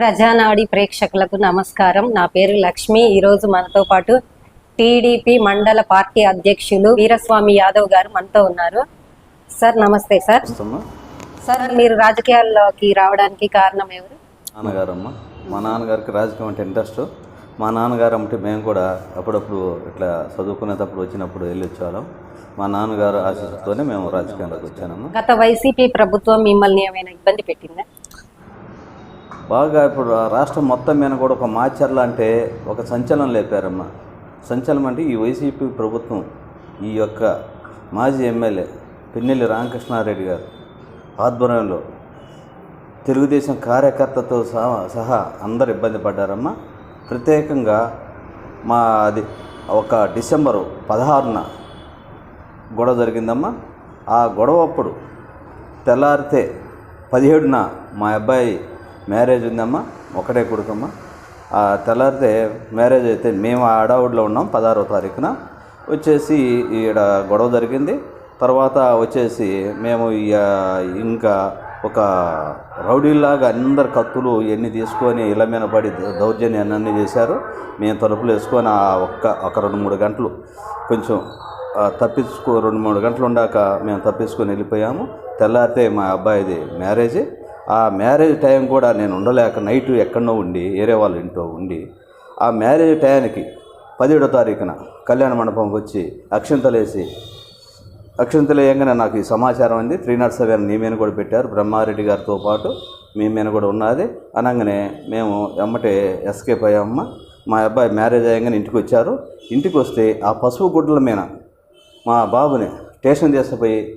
ప్రజానాడి ప్రేక్షకులకు నమస్కారం. నా పేరు లక్ష్మి. ఈరోజు మనతో పాటు టీడీపీ మండల పార్టీ అధ్యక్షులు వీరస్వామి యాదవ్ గారు మనతో ఉన్నారు. సార్ నమస్తే సార్. సార్ మీరు రాజకీయాల్లోకి రావడానికి కారణం ఎవరు? నాన్నగారమ్మ. మా నాన్నగారికి రాజకీయం అంటే ఇంట్రెస్ట్. మా నాన్నగారు అంటే మేము కూడా అప్పుడప్పుడు ఇట్లా చదువుకునేటప్పుడు వచ్చినప్పుడు వెళ్ళి వచ్చేవాళ్ళం. మా నాన్నగారు ఆశీస్సుతోనే మేము రాజకీయాల్లోకి వచ్చానమ్మా. గత వైసీపీ ప్రభుత్వం మిమ్మల్ని ఏమైనా ఇబ్బంది పెట్టిందా? బాగా ఇప్పుడు ఆ రాష్ట్రం మొత్తం మీద కూడా ఒక మాచర్ల అంటే ఒక సంచలనం లేపారమ్మా. సంచలనం అంటే ఈ వైసీపీ ప్రభుత్వం ఈ యొక్క మాజీ ఎమ్మెల్యే పిన్నెల్లి రామకృష్ణారెడ్డి గారు ఆధ్వర్యంలో తెలుగుదేశం కార్యకర్తతో సహా సహా అందరు ఇబ్బంది పడ్డారమ్మా. ప్రత్యేకంగా మా అది ఒక డిసెంబరు పదహారున గొడవ జరిగిందమ్మా. ఆ గొడవ అప్పుడు తెల్లారితే పదిహేడున మా అబ్బాయి మ్యారేజ్ ఉందమ్మా ఒకటే కొడుకమ్మా. తెల్లారితే మ్యారేజ్ అయితే మేము ఆ హడావుడిలో ఉన్నాం పదహారో తారీఖున. వచ్చేసి ఈడ గొడవ జరిగింది. తర్వాత వచ్చేసి మేము ఇంకా ఒక రౌడీలాగా అందరు కత్తులు ఎన్ని తీసుకొని ఇళ్ళ మీద పడి దౌర్జన్యాన్ని అన్నీ చేశారు. మేము తలుపులు వేసుకొని ఆ ఒక్క ఒక రెండు మూడు గంటలు కొంచెం తప్పించుకో రెండు మూడు గంటలు ఉండాక మేము తప్పించుకొని వెళ్ళిపోయాము. తెల్లారితే మా అబ్బాయిది మ్యారేజ్. ఆ మ్యారేజ్ టైం కూడా నేను ఉండలేక నైట్ ఎక్కడో ఉండి వేరే వాళ్ళ ఇంట్లో ఉండి ఆ మ్యారేజ్ టైంకి పదిహేడో తారీఖున కళ్యాణ మండపంకి వచ్చి అక్షింతలేసి అక్షింతలు వేయంగానే నాకు ఈ సమాచారం అంది. త్రీ నాట్ సెవెన్ మీ మీద కూడా పెట్టారు. బ్రహ్మారెడ్డి గారితో పాటు మీ మీద కూడా ఉన్నది. అనగానే మేము ఎమ్మటే ఎస్కేప్ అయ్యామ్మ మా అబ్బాయి మ్యారేజ్ అయ్యంగానే ఇంటికి వచ్చారు. ఇంటికి వస్తే ఆ పసుపు గుడ్డల మీద మా బాబుని స్టేషన్ తీసుకుపోయి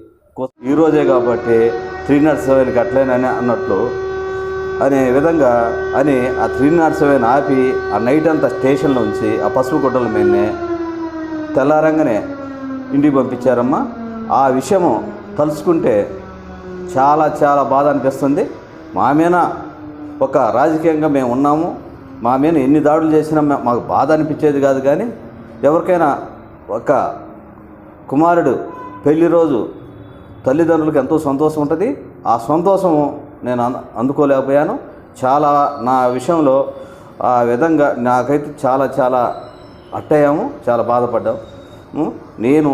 ఈరోజే కాబట్టి త్రీ నాట్ సెవెన్కి అట్లేనని అన్నట్లు అనే విధంగా అని ఆ త్రీ నాట్ సెవెన్ ఆపి ఆ నైట్ అంతా స్టేషన్లో ఉంచి ఆ పసుపు గుడ్డల మీదనే తెల్లారంగానే ఇంటికి పంపించారమ్మా. ఆ విషయము తలుచుకుంటే చాలా చాలా బాధ అనిపిస్తుంది. మా మీద ఒక రాజకీయంగా మేము ఉన్నాము. మా మీద ఎన్ని దాడులు చేసినా మాకు బాధ అనిపించేది కాదు కానీ ఎవరికైనా ఒక కుమారుడు పెళ్ళి రోజు తల్లిదండ్రులకు ఎంతో సంతోషం ఉంటుంది. ఆ సంతోషం నేను అంద అందుకోలేకపోయాను. చాలా నా విషయంలో ఆ విధంగా నాకైతే చాలా చాలా అట్టయ్యాము చాలా బాధపడ్డాము నేను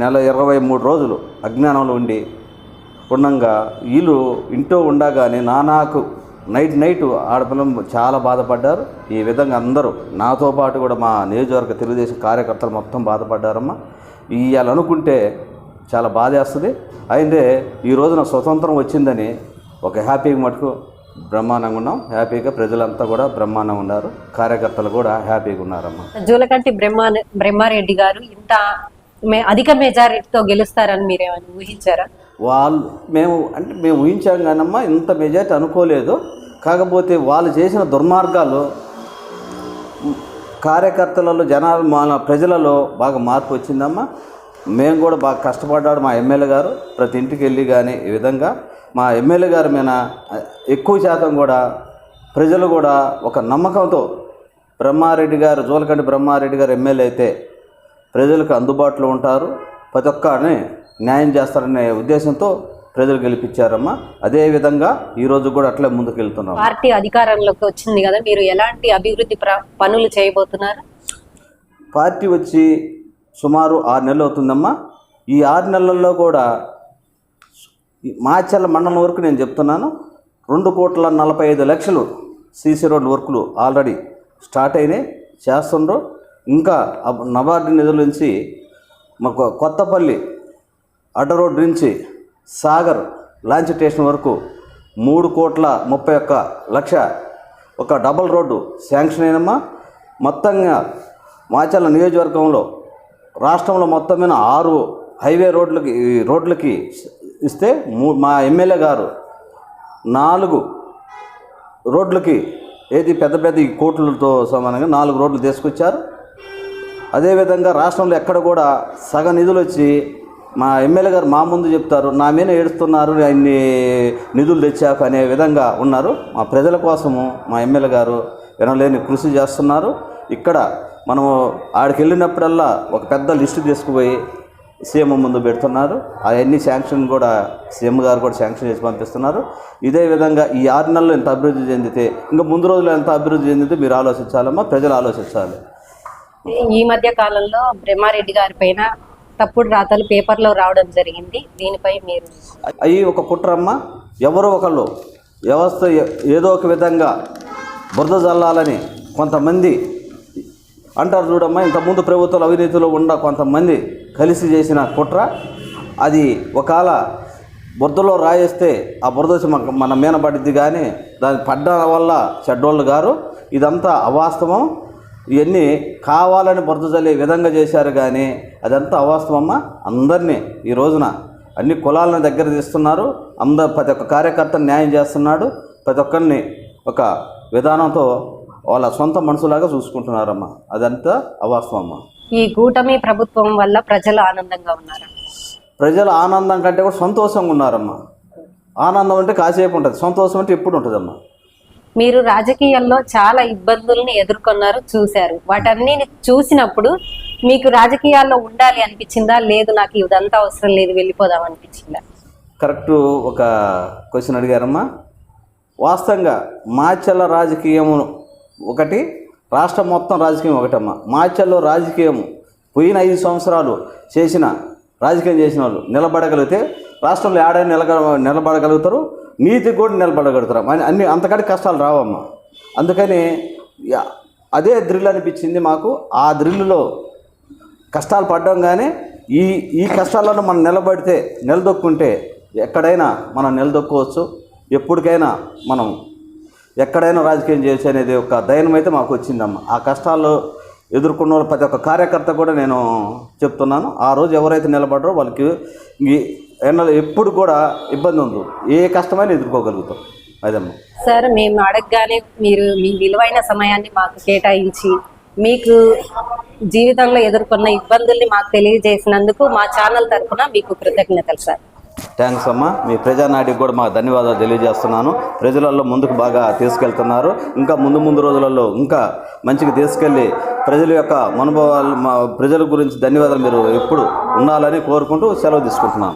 నెల ఇరవై మూడు రోజులు అజ్ఞానంలో ఉండి ఉండగా వీళ్ళు ఇంట్లో ఉండగానే నానాకు నైట్ నైట్ ఆడపిల్లలు చాలా బాధపడ్డారు. ఈ విధంగా అందరూ నాతో పాటు కూడా మా నియోజకవర్గ తెలుగుదేశం కార్యకర్తలు మొత్తం బాధపడ్డారమ్మా. ఇవాళ అనుకుంటే చాలా బాధేస్తుంది. అయితే ఈ రోజున స్వతంత్రం వచ్చిందని ఒక హ్యాపీగా మటుకు బ్రహ్మాండంగా ఉన్నాం. హ్యాపీగా ప్రజలంతా కూడా బ్రహ్మాండంగా ఉన్నారు. కార్యకర్తలు కూడా హ్యాపీగా ఉన్నారమ్మా. జూలకంటి బ్రహ్మా బ్రహ్మారెడ్డి గారు ఇంత మే- అధిక మెజారిటీతో గెలుస్తారని మీరేమైనా ఊహించారా? వాళ్ళు మేము అంటే మేము ఊహించాం కానమ్మా ఇంత మెజార్టీ అనుకోలేదు. కాకపోతే వాళ్ళు చేసిన దుర్మార్గాలు కార్యకర్తలలో జనాలు మన ప్రజలలో బాగా మార్పు వచ్చిందమ్మా. మేము కూడా బాగా కష్టపడ్డాడు మా ఎమ్మెల్యే గారు. ప్రతి ఇంటికి వెళ్ళి కానీ ఈ విధంగా మా ఎమ్మెల్యే గారి మీద ఎక్కువ శాతం కూడా ప్రజలు కూడా ఒక నమ్మకంతో బ్రహ్మారెడ్డి గారు జోలకంటి బ్రహ్మారెడ్డి గారు ఎమ్మెల్యే అయితే ప్రజలకు అందుబాటులో ఉంటారు. ప్రతి ఒక్కరిని న్యాయం చేస్తారనే ఉద్దేశంతో ప్రజలు గెలిపించారమ్మా. అదేవిధంగా ఈరోజు కూడా అట్లే ముందుకు వెళ్తున్నాం. పార్టీ అధికారంలోకి వచ్చింది కదా మీరు ఎలాంటి అభివృద్ధి పనులు చేయబోతున్నారు? పార్టీ వచ్చి సుమారు ఆరు నెలలు అవుతుందమ్మా. ఈ ఆరు నెలల్లో కూడా ఈ మాచర్ల మండలం వరకు నేను చెప్తున్నాను. రెండు కోట్ల నలభై ఐదు లక్షలు సీసీ రోడ్ వర్కులు ఆల్రెడీ స్టార్ట్ అయినాయి చేస్తుండ్రు. ఇంకా నబార్డు నిధుల నుంచి మాకు కొత్తపల్లి అడ్డ రోడ్ నుంచి సాగర్ లాంచ్ స్టేషన్ వరకు మూడు కోట్ల ముప్పై ఒక్క లక్ష ఒక డబల్ రోడ్డు శాంక్షన్ అయినమ్మా. మొత్తంగా మాచర్ల నియోజకవర్గంలో రాష్ట్రంలో మొత్తం మీద ఆరు హైవే రోడ్లకి రోడ్లకి ఇస్తే మూ మా ఎమ్మెల్యే గారు నాలుగు రోడ్లకి ఏది పెద్ద పెద్ద ఈ కోట్లతో సమానంగా నాలుగు రోడ్లు తీసుకొచ్చారు. అదేవిధంగా రాష్ట్రంలో ఎక్కడ కూడా సగ నిధులు వచ్చి మా ఎమ్మెల్యే గారు మా ముందు చెప్తారు నా మీద ఏడుస్తున్నారు అన్ని నిధులు తెచ్చాక అనే విధంగా ఉన్నారు. మా ప్రజల కోసము మా ఎమ్మెల్యే గారు వినలేని కృషి చేస్తున్నారు. ఇక్కడ మనము ఆడికి వెళ్ళినప్పుడల్లా ఒక పెద్ద లిస్టు తీసుకుపోయి సీఎం ముందు పెడుతున్నారు. అవన్నీ శాంక్షన్ కూడా సీఎం గారు కూడా శాంక్షన్ చేసి పంపిస్తున్నారు. ఇదే విధంగా ఈ ఆరు నెలలు ఎంత అభివృద్ధి చెందితే ఇంకా ముందు రోజులు ఎంత అభివృద్ధి చెందితే మీరు ఆలోచించాలమ్మా ప్రజలు ఆలోచించాలి. ఈ మధ్య కాలంలో బ్రహ్మారెడ్డి గారి పైన తప్పుడు రాతలు పేపర్లో రావడం జరిగింది. దీనిపై మీరు అవి ఒక కుట్రమ్మ ఎవరో ఒకళ్ళు వ్యవస్థ ఏదో ఒక విధంగా బురద జల్లాలని కొంతమంది అంటారు చూడమ్మా ఇంతకుముందు ప్రభుత్వాలు అవినీతిలో ఉన్న కొంతమంది కలిసి చేసిన కుట్ర అది ఒకవేళ బురదలో రాయేస్తే ఆ బురద మన మన మీద పడిద్ది కానీ దాని పడ్డ వల్ల చెడ్డోళ్ళు గారు ఇదంతా అవాస్తవం. ఇవన్నీ కావాలని బురద చల్లే విధంగా చేశారు కానీ అదంతా అవాస్తవమ్మా. అందరినీ ఈ రోజున అన్ని కులాలను దగ్గర తీస్తున్నారు. అందరు ప్రతి ఒక్క కార్యకర్తను న్యాయం చేస్తున్నాడు. ప్రతి ఒక్కరిని ఒక విధానంతో వాళ్ళ సొంత మనసులాగా చూసుకుంటున్నారమ్మా. అదంతా అవాస్తవమ్మా. ఈ కూటమి ప్రభుత్వం వల్ల ప్రజలు ఆనందంగా ఉన్నారు? ప్రజలు ఆనందం కంటే కూడా సంతోషంగా ఉన్నారమ్మా. ఆనందం అంటే కాసేపు ఉంటుంది సంతోషం అంటే ఎప్పుడు ఉంటుందమ్మా. మీరు రాజకీయాల్లో చాలా ఇబ్బందుల్ని ఎదుర్కొన్నారు చూశారు. వాటన్నిటిని చూసినప్పుడు మీకు రాజకీయాల్లో ఉండాలి అనిపించిందా? లేదు నాకు ఇదంతా అవసరం లేదు వెళ్ళిపోదాం అనిపించిందా? కరెక్ట్ ఒక క్వశ్చన్ అడిగారమ్మా. వాస్తవంగా మాచల్ల రాజకీయం ఒకటి రాష్ట్రం మొత్తం రాజకీయం ఒకటమ్మా. మాచల్లో రాజకీయం పోయిన ఐదు సంవత్సరాలు చేసిన రాజకీయం చేసిన వాళ్ళు నిలబడగలిగితే రాష్ట్రంలో ఏడాది నిలగ నిలబడగలుగుతారు నీతి కూడా నిలబడగలుగుతారు. అన్ని అంతకంటే కష్టాలు రావమ్మ. అందుకని అదే ద్రిల్ అనిపించింది మాకు. ఆ ద్రిల్లులో కష్టాలు పడ్డం కానీ ఈ ఈ కష్టాలను మనం నిలబడితే నిలదొక్కుంటే ఎక్కడైనా మనం నిలదొక్కవచ్చు. ఎప్పటికైనా మనం ఎక్కడైనా రాజకీయం చేయొచ్చు అనేది ఒక ధైర్యం అయితే మాకు వచ్చిందమ్మ. ఆ కష్టాలు ఎదుర్కొన్న వాళ్ళు ప్రతి ఒక్క కార్యకర్త కూడా నేను చెప్తున్నాను. ఆ రోజు ఎవరైతే నిలబడరో వాళ్ళకి ఈ ఎప్పుడు కూడా ఇబ్బంది ఉంది ఏ కష్టమైనా ఎదుర్కోగలుగుతాం. అదమ్మా. సార్ మేము అడగగానే మీరు మీ విలువైన సమయాన్ని మాకు కేటాయించి మీకు జీవితంలో ఎదుర్కొన్న ఇబ్బందుల్ని మాకు తెలియజేసినందుకు మా ఛానల్ తరఫున మీకు కృతజ్ఞతలు సార్. థ్యాంక్స్ అమ్మా. మీ ప్రజానాటికి కూడా మా ధన్యవాదాలు తెలియజేస్తున్నాను. ప్రజలలో ముందుకు బాగా తీసుకెళ్తున్నారు. ఇంకా ముందు ముందు రోజులలో ఇంకా మంచిగా తీసుకెళ్ళి ప్రజల యొక్క మనుభవాలు మా ప్రజల గురించి ధన్యవాదాలు మీరు ఎప్పుడు ఉండాలని కోరుకుంటూ సెలవు తీసుకుంటున్నాను.